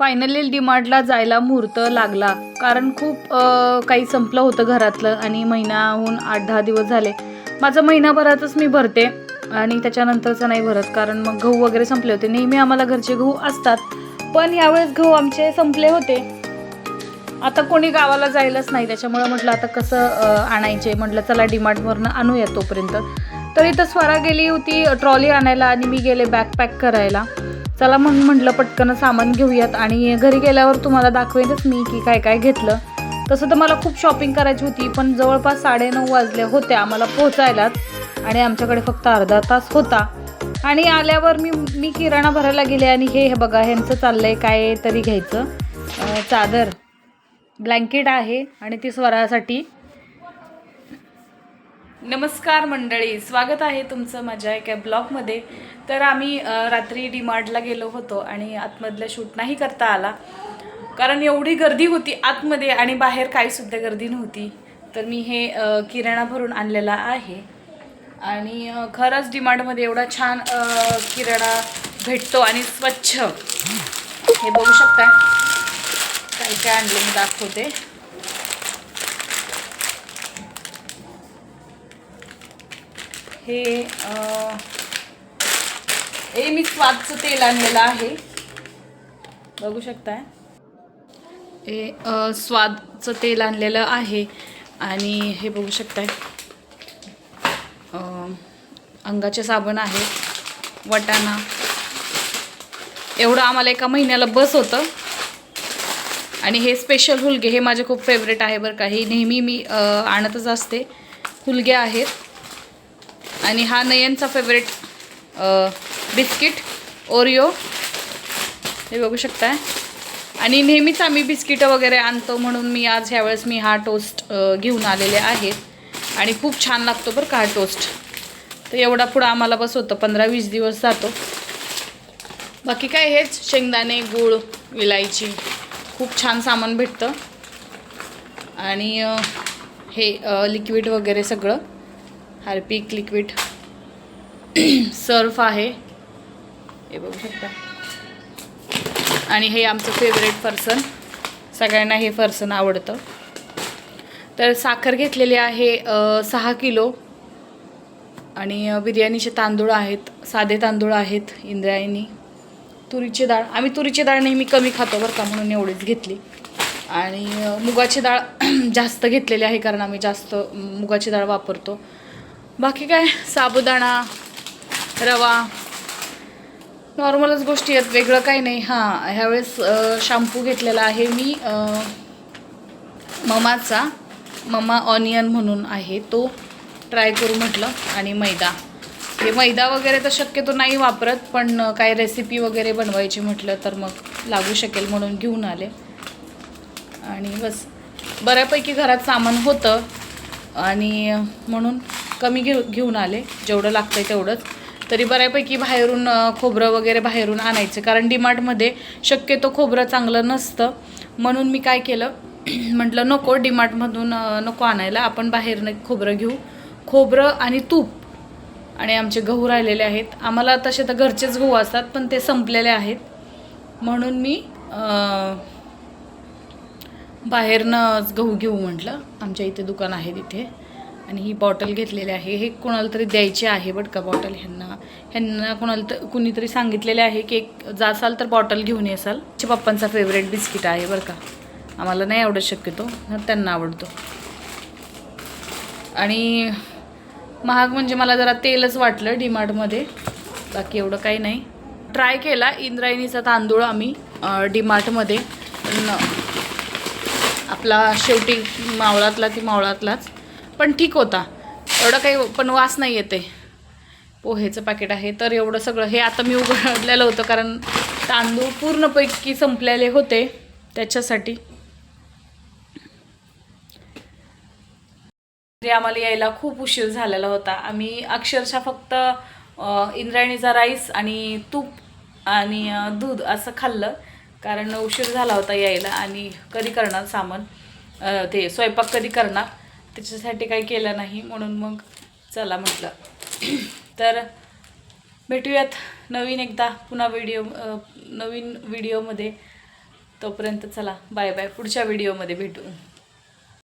Finally डीमार्टला जायला मुहूर्त लागला. कारण खूप काही संपलं होतं घरातलं आणि महिनाहून आठ दहा दिवस झाले. माझं महिनाभरातच मी भरते आणि त्याच्यानंतरचं नाही भरत कारण मग गहू वगैरे संपले होते. नेहमी आम्हाला घरचे गहू असतात. पण यावेळेस गहू आमचे संपले होते. आता कोणी गावाला जायलाच नाही. त्याच्यामुळं म्हटलं आता कसं आणायचे? म्हटलं चला डीमार्टवरनं आणूया तोपर्यंत. तर इथं स्वरा गेली होती ट्रॉली आणायला आणि मी गेले बॅग पॅक करायला. चला मग म्हटलं पटकन सामान घेऊयात आणि घरी गेल्यावर तुम्हाला दाखवेनच मी की काय काय घेतलं. तसं तर मला खूप शॉपिंग करायची होती पण जवळपास साडेनऊ वाजल्या होत्या आम्हाला पोहोचायलाच आणि आमच्याकडे फक्त अर्धा तास होता. आणि आल्यावर मी मी किराणा भरायला गेले आणि हे हे बघा ह्यांचं चाललं आहे काय तरी घ्यायचं. चादर ब्लँकेट आहे आणि ती स्वरासाठी नमस्कार मंडळी स्वागत आहे तुमचं माझ्या एका ब्लॉगमध्ये. तर आम्ही रात्री डीमार्टला गेलो होतो आणि आतमधलं शूट नाही करता आला. कारण एवढी गर्दी होती आतमध्ये आणि बाहेर काहीसुद्धा गर्दी नव्हती. तर मी हे किराणा भरून आणलेला आहे. आणि खरंच डीमार्टमध्ये एवढा छान किराणा भेटतो आणि स्वच्छ. हे बघू शकता काय काय आणलं मी दाखवते. हे हे मी स्वादचं तेल आणलेलं आहे. बघू शकताय? हे स्वादचं तेल आणलेलं आहे आणि हे बघू शकताय. अंगाचे साबण आहे वटाणा. एवढं आम्हाला एका महिन्याला बस होतं. आणि हे स्पेशल हुलगे हे माझे खूप फेवरेट आहे बरं का. हे नेहमी मी आणतच असते. हुलगे आहेत. आणि हा नयनचा फेवरेट बिस्किट ओरिओ हे बघू शकताय. आणि नेहमीच आम्ही बिस्किटं वगैरे आणतो म्हणून मी आज ह्यावेळेस मी हा टोस्ट घेऊन आलेले आहेत आणि खूप छान लागतो बरं का हा टोस्ट तर एवढा पुढं आम्हाला बस होतं पंधरा वीस दिवस जातो. बाकी काय हेच शेंगदाणे गूळ विलायची खूप छान सामान भेटतं. आणि हे लिक्विड वगैरे सगळं. हार्पिक लिक्विड सर्फ आहे. हे बघू शकता. आणि हे आमचं फेवरेट फरसन सगळ्यांना हे फरसन आवडतं. तर साखर घेतलेली आहे सहा किलो. आणि बिर्याणीचे तांदूळ आहेत साधे तांदूळ आहेत इंद्रायणी. तुरीची डाळ. आम्ही तुरीची डाळ नेहमी कमी खातो बरं का म्हणून एवढीच घेतली. आणि मुगाची डाळ जास्त घेतलेली आहे कारण आम्ही जास्त मुगाची डाळ वापरतो. बाकी काय? साबुदाणा रवा. नॉर्मलच गोष्टी आहेत वेगळं काही नाही. हां ह्यावेळेस शॅम्पू घेतलेला आहे मी ममाचा. ममा ऑनियन म्हणून आहे तो. ट्राय करू म्हटलं आणि मैदा. हे मैदा वगैरे तर शक्यतो नाही वापरत पण काही काय रेसिपी वगैरे बनवायची म्हटलं तर मग लागू शकेल म्हणून घेऊन आले. आणि बस. बऱ्यापैकी घरात सामान होतं. आणि म्हणून कमी घेऊ घेऊन आले. जेवढं लागतं आहे तेवढंच. तरी बऱ्यापैकी बाहेरून खोबरं वगैरे बाहेरून आणायचं. कारण डीमार्टमध्ये शक्यतो खोबरं चांगलं नसतं. म्हणून मी काय केलं? म्हटलं नको डीमार्टमधून नको आणायला. आपण बाहेरनं खोबरं घेऊ. खोबरं आणि तूप. आणि आमचे गहू राहिलेले आहेत. आम्हाला तसे तर घरचेच गहू असतात पण ते संपलेले आहेत. म्हणून मी बाहेरनं गहू घेऊ म्हटलं. आमच्या इथे दुकान आहे तिथे. आणि ही बॉटल घेतलेली आहे. हे कोणाला तरी द्यायची आहे बट का बॉटल ह्यांना? ह्यांना कोणाला तर कुणीतरी सांगितलेले आहे की एक जासाल तर बॉटल घेऊन येसाल. चे पप्पांचा फेवरेट बिस्किट आहे बरं का. आम्हाला नाही आवडत शक्यतो त्यांना आवडतो. आणि महाग म्हणजे मला जरा तेलच वाटलं डीमार्टमध्ये. बाकी एवढं काही नाही. ट्राय केला इंद्रायणीचा तांदूळ आम्ही डीमार्टमध्ये. पण आपला शेवटी मावळातला ती मावळातलाच. पण ठीक होता. एवढं काही पण वास नाही येते. पोहेचं पॅकेट आहे. तर एवढं सगळं हे आता मी उघडलेलं होतं कारण तांदूळ पूर्णपैकी संपलेले होते त्याच्यासाठी. आम्हाला यायला खूप उशीर झालेला होता. आम्ही अक्षरशः फक्त इंद्रायणीचा राईस आणि तूप आणि दूध असं खाल्लं. कारण उशीर झाला होता यायला आणि कधी करणार सामान? ते स्वयंपाक कधी करणार? त्याच्यासाठी काही केलं नाही म्हणून मग चला म्हटलं. तर भेटूयात नवीन एकदा पुन्हा व्हिडिओ नवीन व्हिडिओमध्ये तोपर्यंत चला बाय बाय पुढच्या व्हिडिओमध्ये भेटू.